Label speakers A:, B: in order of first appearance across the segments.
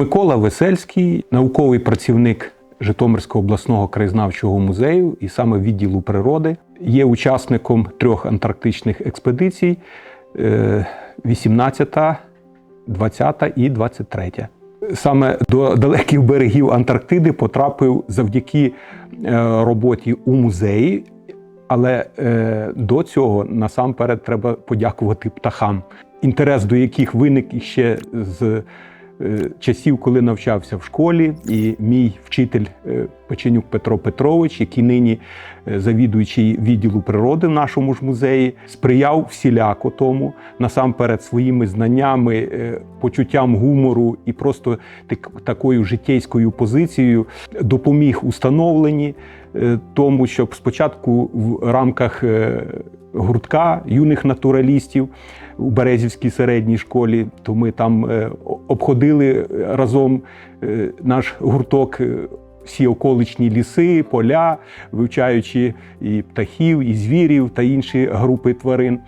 A: Микола Весельський, науковий працівник Житомирського обласного краєзнавчого музею і саме відділу природи, є учасником трьох антарктичних експедицій е, 18, 20 і 23. Саме до далеких берегів Антарктиди потрапив завдяки е, роботі у музеї. Але е, до цього насамперед треба подякувати птахам, інтерес до яких виник іще з е, часів, коли навчався в школі, і мій вчитель е, Печенюк Петро Петрович, який нині е, завідуючий відділу природи в нашому ж музеї, сприяв всіляко тому, насамперед своїми знаннями, е, почуттям гумору і просто так, такою життєйською позицією допоміг установленні е, тому, щоб спочатку в рамках е, гуртка юних натуралістів у Березівській середній школі, то ми там е, обходили разом е, наш гурток. е, Всі околичні ліси, поля, вивчаючи і птахів, і звірів та інші групи тварин.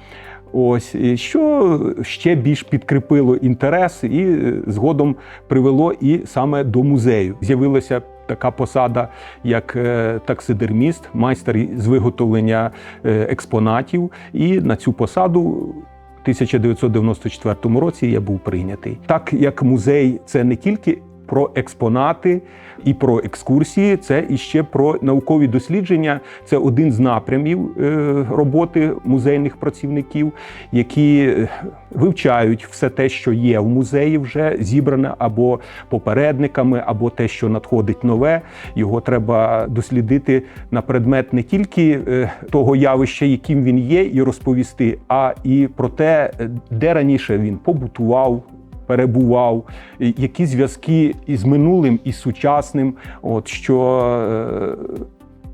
A: Ось що ще більш підкріпило інтерес, і е, згодом привело і саме до музею. З'явилася така посада, як е, таксидерміст, майстер з виготовлення е, експонатів. І на цю посаду. В 1994 році я був прийнятий. Так як музей це не тільки про експонати і про екскурсії, це і ще про наукові дослідження. Це один з напрямів е, роботи музейних працівників, які е, вивчають все те, що є в музеї, вже зібране або попередниками, або те, що надходить нове. Його треба дослідити на предмет не тільки е, того явища, яким він є, і розповісти, а і про те, де раніше він побутував перебував, які зв'язки із минулим і сучасним, от що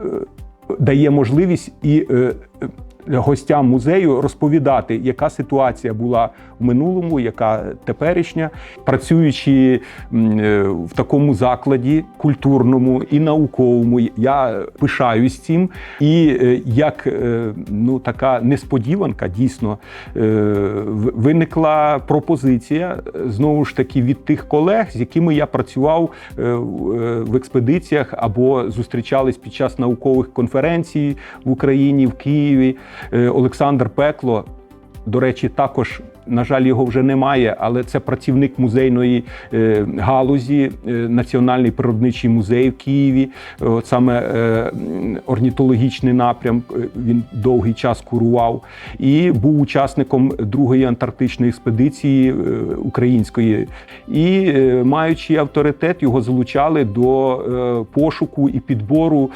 A: е, е, дає можливість і е, е, гостям музею розповідати, яка ситуація була в минулому, яка теперішня, працюючи е, в такому закладі культурному і науковому, я пишаюсь цим. І е, як е, ну, така несподіванка, дійсно виникла пропозиція знову ж таки від тих колег, з якими я працював в експедиціях або зустрічались під час наукових конференцій в Україні, в Києві. Е, Олександр Пекло. До речі, також, на жаль, його вже немає, але це працівник музейної е, галузі, е, Національний природничий музей в Києві. От саме орнітологічний напрям він довгий час курував і був учасником другої антарктичної експедиції української. І маючи авторитет, його залучали до пошуку і підбору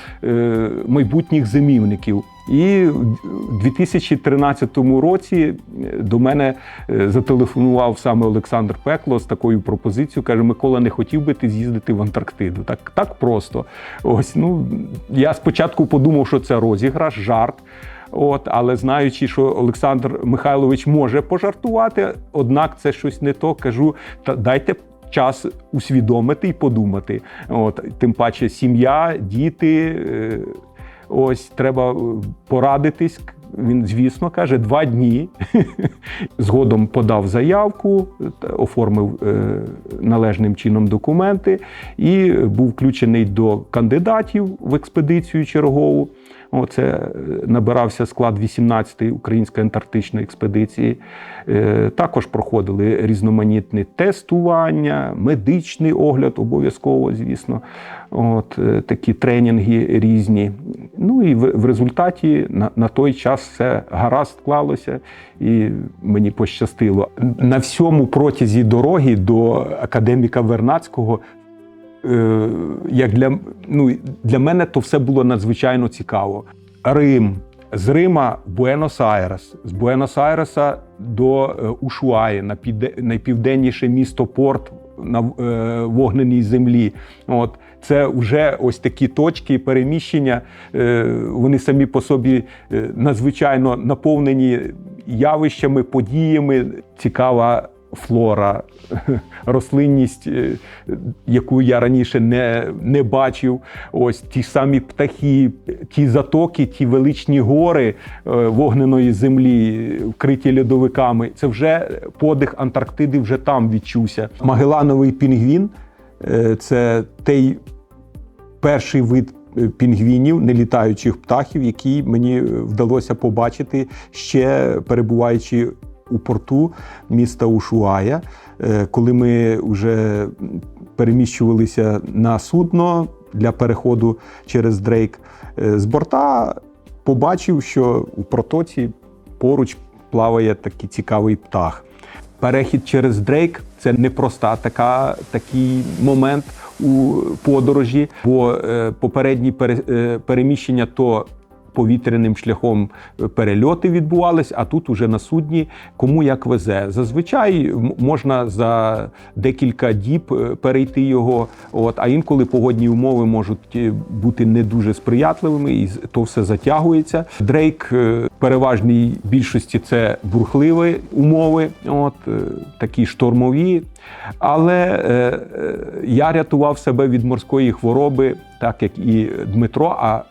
A: майбутніх зимівників. І в 2013 році до мене е, зателефонував саме Олександр Пекло з такою пропозицією. каже: Микола, не хотів би ти з'їздити в Антарктиду. Так, так просто. Ось ну я спочатку подумав, що це розіграш, жарт. От, але знаючи, що Олександр Михайлович може пожартувати, однак це щось не то. Кажу, та дайте час усвідомити і подумати. От, тим паче, сім'я, діти. Е, Ось треба е, порадитись. Він, звісно, каже, два дні. Згодом подав заявку, оформив е, належним чином документи і був включений до кандидатів в експедицію чергову. Оце е, набирався склад 18-ї української антарктичної експедиції. Е, Також проходили різноманітні тестування, медичний огляд, обов'язково, звісно. От е, такі тренінги різні. Ну і в, результаті на, на той час все гаразд склалося, і мені пощастило. На всьому протязі дороги до академіка Вернацького як для, ну, для мене то все було надзвичайно цікаво. Рим. З Рима Буенос-Айрес, з Буенос-Айреса до е, Ушуаї, на найпівденніше місто Порт на е, вогненій землі. От це вже ось такі точки переміщення. е, Вони самі по собі е, надзвичайно наповнені явищами, подіями. Цікава флора, рослинність, е, яку я раніше не, не бачив. Ось ті самі птахи, ті затоки, ті величні гори е, вогненої землі, вкриті льодовиками. Це вже подих Антарктиди вже там відчувся. Магелановий пінгвін е, це той перший вид пінгвінів, нелітаючих птахів, який мені вдалося побачити ще перебуваючи у порту міста Ушуая, Е, коли ми вже переміщувалися на судно для переходу через Дрейк. е, З борта побачив, що у протоці поруч плаває такий цікавий птах. Перехід через Дрейк це непроста така, такий момент у подорожі, бо е, попередні пере, переміщення то повітряним шляхом е, перельоти відбувались, а тут уже на судні кому як везе. Зазвичай можна за декілька діб е, перейти його, от, а інколи погодні умови можуть е, бути не дуже сприятливими, і то все затягується. Дрейк в переважній більшості це бурхливі умови, от, такі штормові. Але е, я рятував себе від морської хвороби, так як і Дмитро. А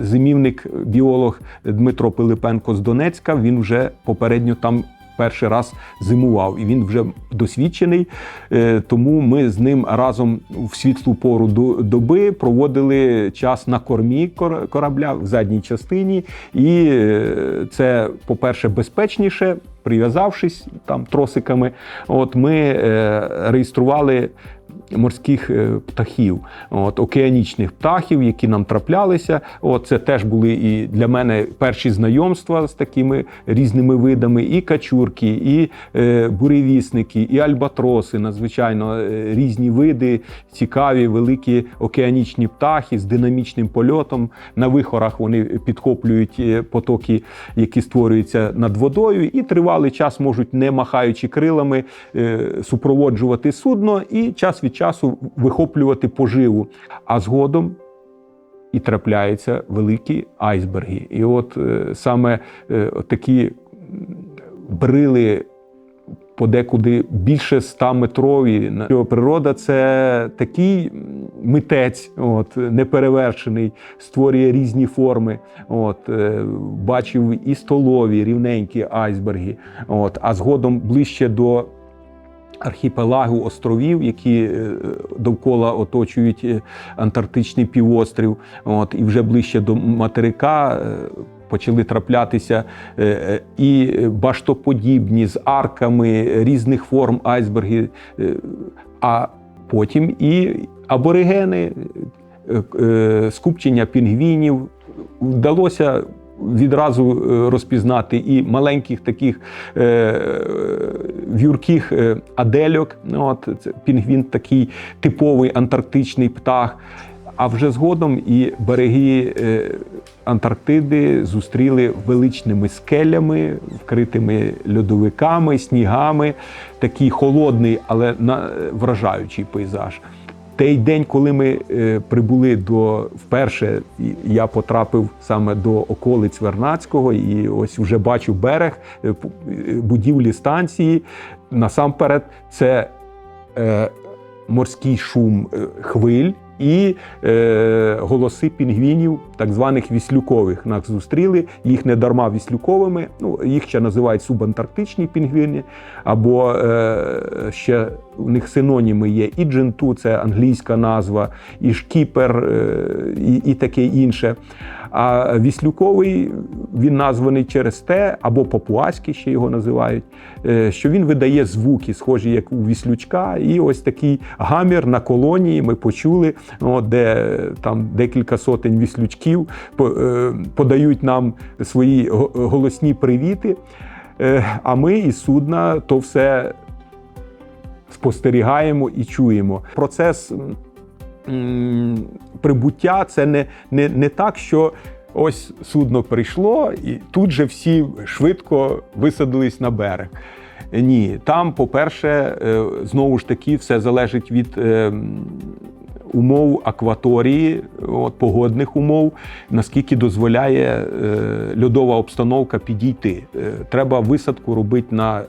A: зимівник, біолог Дмитро Пилипенко з Донецька, він вже попередньо там. Перший раз зимував, і він вже досвідчений. Е, Тому ми з ним разом в світлу пору до- доби проводили час на кормі корабля в задній частині. І е, це, по-перше, безпечніше, прив'язавшись там тросиками. От ми е, реєстрували морських е, птахів, от, океанічних птахів, які нам траплялися. От, це теж були і для мене перші знайомства з такими різними видами: і качурки, і е, буревісники, і альбатроси, надзвичайно е, різні види, цікаві, великі океанічні птахи з динамічним польотом. На вихорах вони підхоплюють потоки, які створюються над водою, і тривалий час можуть, не махаючи крилами, супроводжувати судно і час від часу вихоплювати поживу. А згодом і трапляються великі айсберги. І от е, саме е, такі брили. Подекуди більше 100 метрові. Природа це такий митець, от, неперевершений, створює різні форми. От, е, бачив і столові, рівненькі айсберги. От, а згодом ближче до архіпелагу островів, які е, довкола оточують е, Антарктичний півострів. От, і вже ближче до материка. е, Почали траплятися і баштоподібні з арками різних форм айсберги, а потім і аборигени, скупчення пінгвінів. Вдалося відразу е, розпізнати і маленьких таких е, в'юрких е, адельок. Ну, От, це пінгвін такий типовий антарктичний птах. А вже згодом і береги Антарктиди зустріли величними скелями, вкритими льодовиками, снігами. Такий холодний, але вражаючий пейзаж. Той день, коли ми е, прибули до вперше, я потрапив саме до околиць Вернацького, і ось вже бачу берег, е, е, будівлі станції. Насамперед, це морський шум хвиль і е, голоси пінгвінів, так званих віслюкових. Нас зустріли. Їх не дарма віслюковими. Ну, їх ще називають субантарктичні пінгвіни, або е, ще у них синоніми є і дженту, це англійська назва, і шкіпер, е, і, і таке інше. А віслюковий він названий через те, або папуаський ще його називають, е, що він видає звуки, схожі як у віслючка. І ось такий гамір на колонії ми почули, от, де там декілька сотень віслючків е, подають нам свої голосні привіти. Е, А ми із судна то все спостерігаємо і чуємо. Процес прибуття це не, не, не так, що ось судно прийшло, і тут же всі швидко висадились на берег. Ні, там, по-перше, е, знову ж таки, все залежить від. е, Умов акваторії, от, погодних умов, наскільки дозволяє е, льодова обстановка підійти. Треба висадку робити на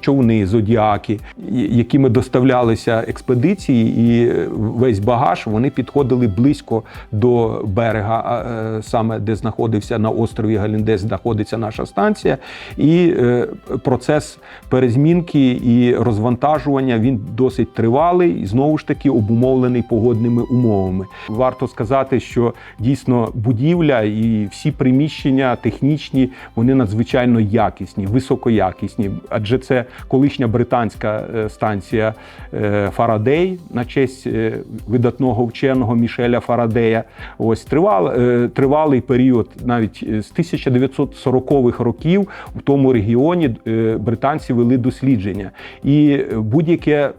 A: човни, зодіаки, якими доставлялися експедиції, і весь багаж вони підходили близько до берега, е, саме де знаходився на острові Галінде, знаходиться наша станція. І е, процес перезмінки і розвантажування він досить тривалий і знову ж таки обумовлений погодними умовами. Варто сказати, що дійсно будівля і всі приміщення технічні вони надзвичайно якісні, високоякісні, адже це колишня британська е, станція е, Фарадей на честь е, видатного вченого Мішеля Фарадея. Ось тривал, тривалий період, навіть з 1940-х років в тому регіоні британці вели дослідження. І будь-яке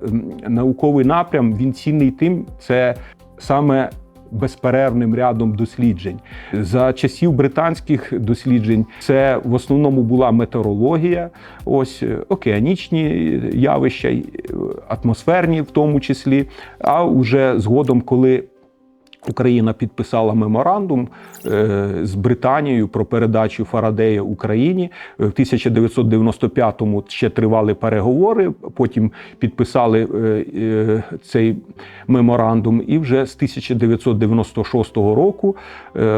A: науковий напрям він цінний тим, це саме безперервним рядом досліджень. За часів британських досліджень це в основному була метеорологія, ось е, океанічні явища, е, атмосферні в тому числі. А уже згодом, коли Україна підписала меморандум е, з Британією про передачу Фарадея Україні. Е, В 1995-му ще тривали переговори. Потім підписали е, цей меморандум, і вже з 1996 року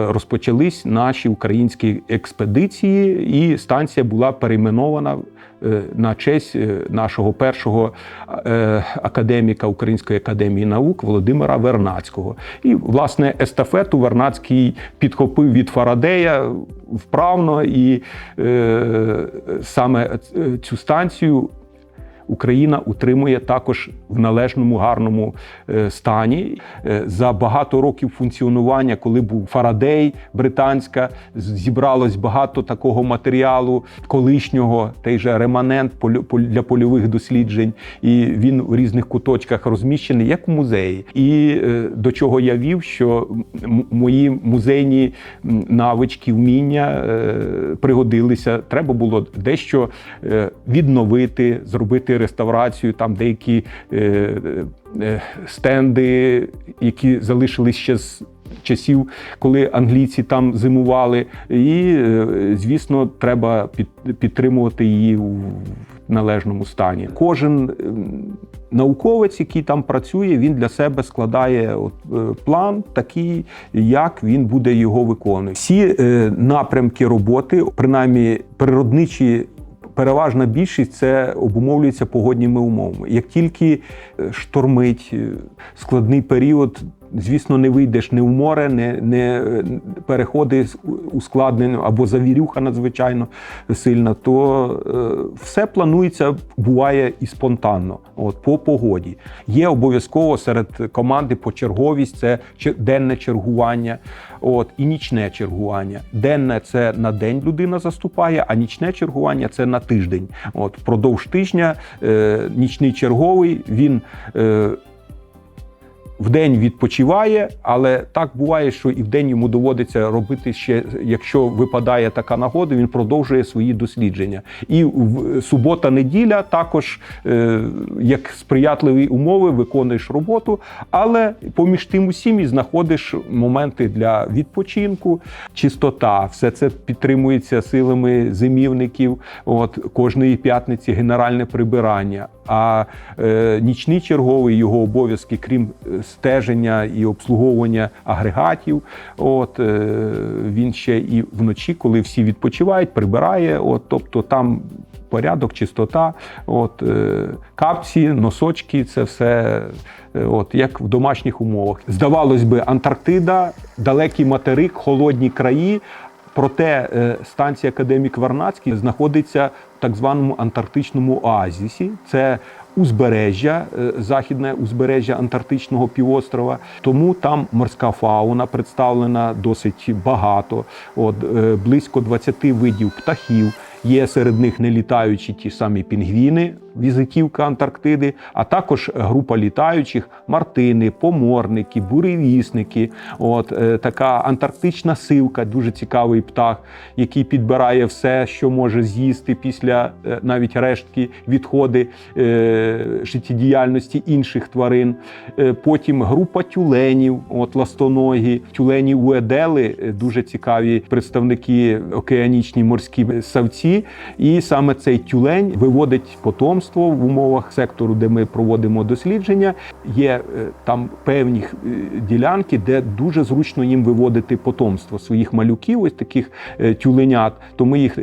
A: розпочались наші українські експедиції, і станція була перейменована на честь е, нашого першого е, академіка Української академії наук Володимира Вернацького. І власне естафету Вернацький підхопив від Фарадея вправно, і е, саме е, цю станцію. Україна утримує також в належному гарному е, стані. Е, За багато років функціонування, коли був Фарадей британська, зібралось багато такого матеріалу колишнього, той же реманент для польових досліджень, і він в різних куточках розміщений, як в музеї. І е, до чого я вів, що мої музейні навички, вміння пригодилися. Треба було дещо відновити, зробити реставрацію, там деякі е, е, стенди, які залишились ще з. Часів, коли англійці там зимували, і е, звісно, треба під- підтримувати її в належному стані. Кожен ем, науковець, який там працює, він для себе складає от, е, план такий, як він буде його виконувати. Всі е, напрямки роботи, принаймні природничі. Переважна більшість це обумовлюється погодніми умовами. Як тільки е, штормить е, складний період, звісно, не вийдеш не в море, не, не переходи ускладнено або завірюха надзвичайно сильна, то е, все планується, буває і спонтанно, от по погоді. Є обов'язково серед команди почерговість, це денне чергування, от і нічне чергування. Денне це на день людина заступає, а нічне чергування це на тиждень. От впродовж тижня е, нічний черговий він. Е, Вдень відпочиває, але так буває, що і вдень йому доводиться робити ще, якщо випадає така нагода, він продовжує свої дослідження. І в субота-неділя також, е, як сприятливі умови, виконуєш роботу, але поміж тим усім і знаходиш моменти для відпочинку, чистота. Все це підтримується силами зимівників. От кожної п'ятниці генеральне прибирання. А е, нічний черговий його обов'язки, крім е, стеження і обслуговування агрегатів. От е, він ще і вночі, коли всі відпочивають, прибирає. От, тобто там порядок, чистота, от е, капці, носочки, це все. е, От як в домашніх умовах, здавалось би, Антарктида, далекий материк, холодні краї. Проте станція Академік Варнацький знаходиться в так званому антарктичному оазісі. Це узбережжя, е, західне узбережжя Антарктичного півострова. Тому там морська фауна представлена досить багато. От е, близько 20 видів птахів. Є серед них нелітаючі ті самі пінгвіни, візитівка Антарктиди, а також група літаючих мартини, поморники, буревісники. От е, така антарктична сивка, дуже цікавий птах, який підбирає все, що може з'їсти після е, навіть рештки, відходи е, життєдіяльності інших тварин. Потім група тюленів, от ластоногі, тюлені уедели, дуже цікаві представники океанічні морські савці. І саме цей тюлень виводить потомство в умовах сектору, де ми проводимо дослідження. Є е, там певні е, ділянки, де дуже зручно їм виводити потомство своїх малюків, ось таких е, тюленят. То ми їх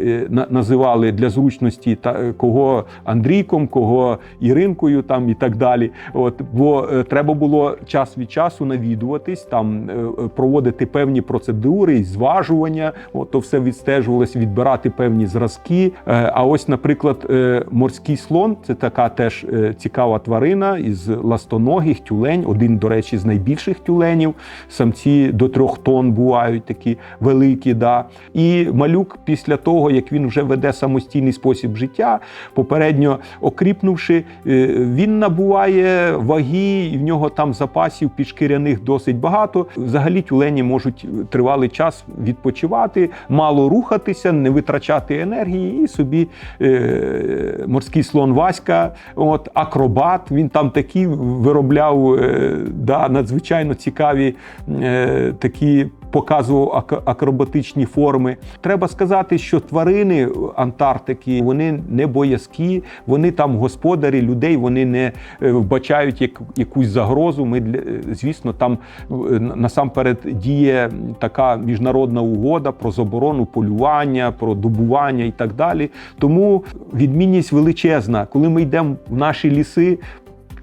A: називали для зручності та кого Андрійком, кого Іринкою, там і так далі. От бо треба було час від часу навідуватись, там проводити певні процедури, зважування. От то все відстежувалось, відбирати певні зразки. А ось, наприклад, морський слон це така теж е, цікава тварина із ластоногих тюлень, один, до речі, з найбільших тюленів. Самці до трьох тонн бувають такі великі. Да. І малюк, після того, як він вже веде самостійний спосіб життя, попередньо окріпнувши, е, він набуває ваги, і в нього там запасів підшкіряних досить багато. Взагалі тюлені можуть тривалий час відпочивати, мало рухатися, не витрачати енергії, і собі е, морський слон Васька, от акробат. Він там такі виробляв е, да, надзвичайно цікаві е, такі. Показував ак- акробатичні форми. Треба сказати, що тварини Антарктики вони не боязкі, вони там господарі людей, вони не е, вбачають як, якусь загрозу. Ми е, звісно, там е, насамперед діє така міжнародна угода про заборону полювання, про добування і так далі. Тому відмінність величезна. Коли ми йдемо в наші ліси,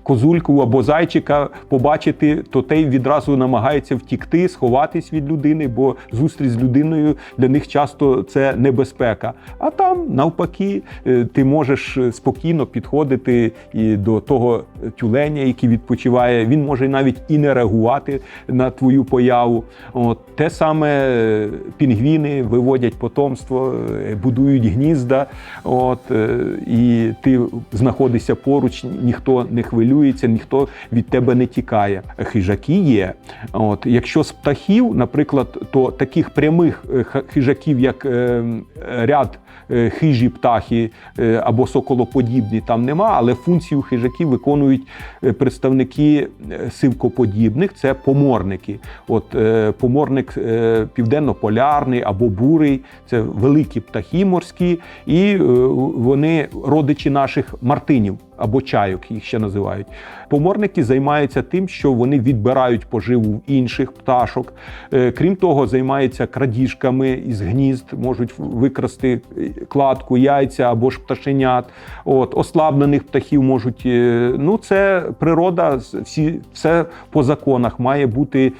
A: козульку або зайчика побачити, то той відразу намагається втікти, сховатись від людини, бо зустріч з людиною для них часто це небезпека. А там, навпаки, е, ти можеш спокійно підходити і до того тюленя, який відпочиває. Він може навіть і не реагувати на твою появу. От те саме е, пінгвіни виводять потомство, е, будують гнізда. От е, і ти знаходишся поруч, ніхто не хвилюється, ніхто від тебе не тікає. Хижаки є. От якщо з птахів, наприклад, то таких прямих хижаків, як ряд хижі птахи або соколоподібні, там нема, але функцію хижаків виконують е, представники е, сивкоподібних, це поморники. От е, поморник південно-полярний або бурий, це великі птахи морські, і вони родичі наших мартинів або чайок, їх ще називають. Поморники займаються тим, що вони відбирають поживу в інших пташок. Е, Крім того, займаються крадіжками із гнізд, можуть викрасти е, кладку, яйця або ж пташенят. От ослаблених птахів можуть. е, Ну, це природа, всі все по законах має бути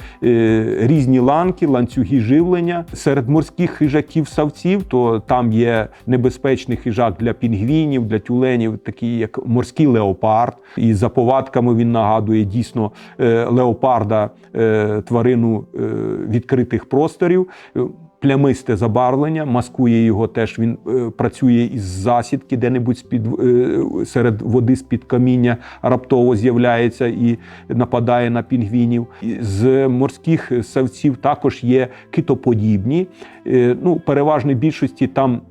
A: різні ланки, ланцюги живлення. Серед морських хижаків савців, то там є небезпечний хижак для пінгвінів, для тюленів, такий як морський леопард. І за повадками він нагадує дійсно е, леопарда, е, тварину е, відкритих просторів. Плямисте забарвлення, маскує його теж. Він е, працює із засідки, де-небудь з-під, е, серед води з-під каміння раптово з'являється і нападає на пінгвінів. З морських савців також є китоподібні. Е, ну, переважної більшості там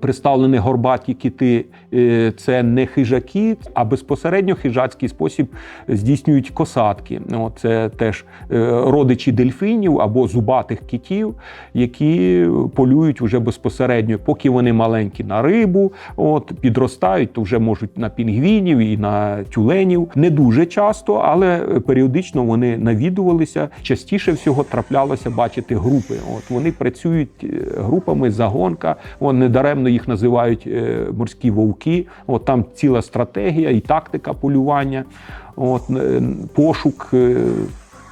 A: представлені горбаті кити е, це не хижаки, а безпосередньо хижацький спосіб здійснюють косатки. Ну, Це теж е, родичі дельфінів або зубатих китів, які полюють уже безпосередньо, поки вони маленькі на рибу, от підростають, то вже можуть на пінгвінів і на тюленів. Не дуже часто, але періодично вони навідувалися. Частіше всього траплялося бачити групи. От вони працюють е, групами, загонка. Вон недаремно їх називають е, морські вовки. От там ціла стратегія і тактика полювання. От е, пошук. е,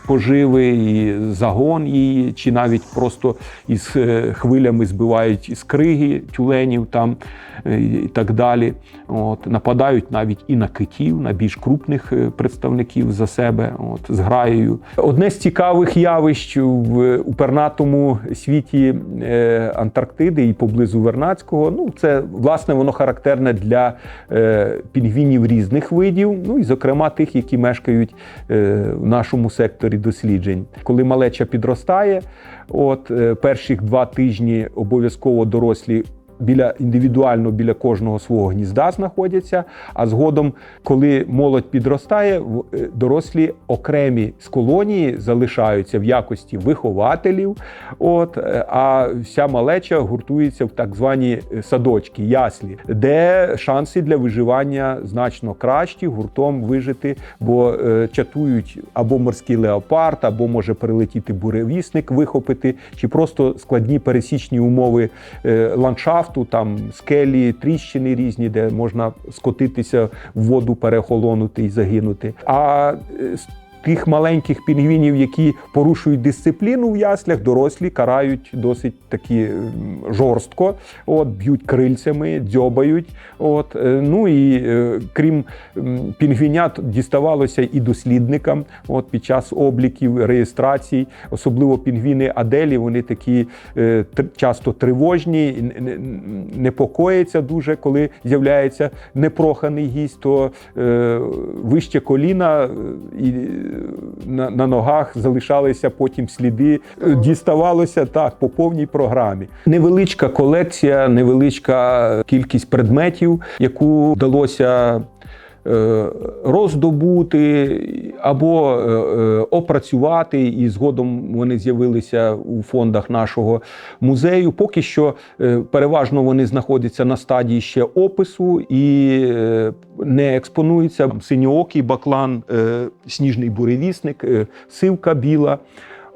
A: поживи, і загон її, чи навіть просто із хвилями збивають із криги тюленів там і так далі. От, нападають навіть і на китів, на більш крупних е, представників за себе, от, з граєю. Одне з цікавих явищ в у пернатому світі е, Антарктиди і поблизу Вернадського, ну це власне воно характерне для е, пінгвінів різних видів, ну і зокрема тих, які мешкають е, в нашому секторі досліджень. Коли малеча підростає, от е, перших два тижні обов'язково дорослі. Біля індивідуально біля кожного свого гнізда знаходяться. А згодом, коли молодь підростає, е, дорослі окремі з колонії залишаються в якості вихователів. От е, а вся малеча гуртується в так звані е, садочки, яслі, де шанси для виживання значно кращі, гуртом вижити, бо чатують або морський леопард, або може прилетіти буревісник, вихопити, чи просто складні пересічні умови е, ландшафту, там скелі, тріщини різні, де можна скотитися в воду, перехолонути і загинути. А е, тих маленьких пінгвінів, які порушують дисципліну в яслях, дорослі карають досить такі жорстко, от, б'ють крильцями, дзьобають. От, е, ну і е, крім пінгвінят, діставалося і дослідникам от, під час обліків, реєстрацій, особливо пінгвіни Аделі, вони такі е, часто тривожні, непокояться дуже, коли з'являється непроханий гість, то вище коліна на, на ногах залишалися потім сліди. Е, Діставалося так по повній програмі. Невеличка колекція, невеличка кількість предметів, яку вдалося роздобути або е, е, опрацювати, і згодом вони з'явилися у фондах нашого музею. Поки що е, переважно вони знаходяться на стадії ще опису і е, не експонуються. Синьоокий баклан, е, сніжний буревісник, е, сивка біла.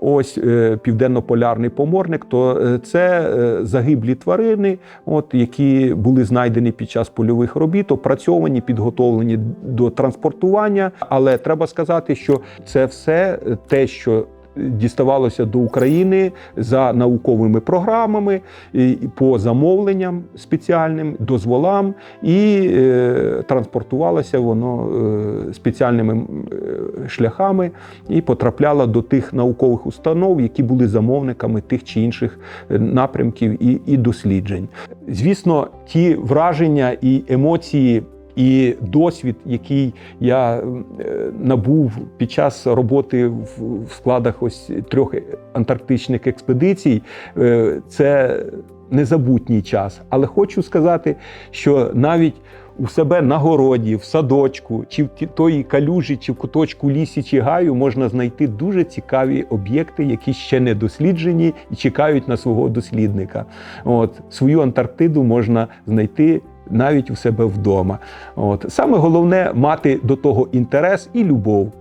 A: Ось е, південно-полярний поморник, то е, це е, загиблі тварини, от, які були знайдені під час польових робіт, опрацьовані, підготовлені до транспортування. Але треба сказати, що це все те, що діставалося до України за науковими програмами, по замовленням спеціальним, дозволам, і е, транспортувалося воно е, спеціальними е, шляхами і потрапляло до тих наукових установ, які були замовниками тих чи інших напрямків і досліджень. Звісно, ті враження і емоції. І досвід, який я е, набув під час роботи в складах ось трьох антарктичних експедицій, е, це незабутній час. Але хочу сказати, що навіть у себе на городі, в садочку, чи в тої калюжі, чи в куточку лісі чи гаю можна знайти дуже цікаві об'єкти, які ще не досліджені і чекають на свого дослідника. От свою Антарктиду можна знайти. Навіть у себе вдома, от саме головне мати до того інтерес і любов.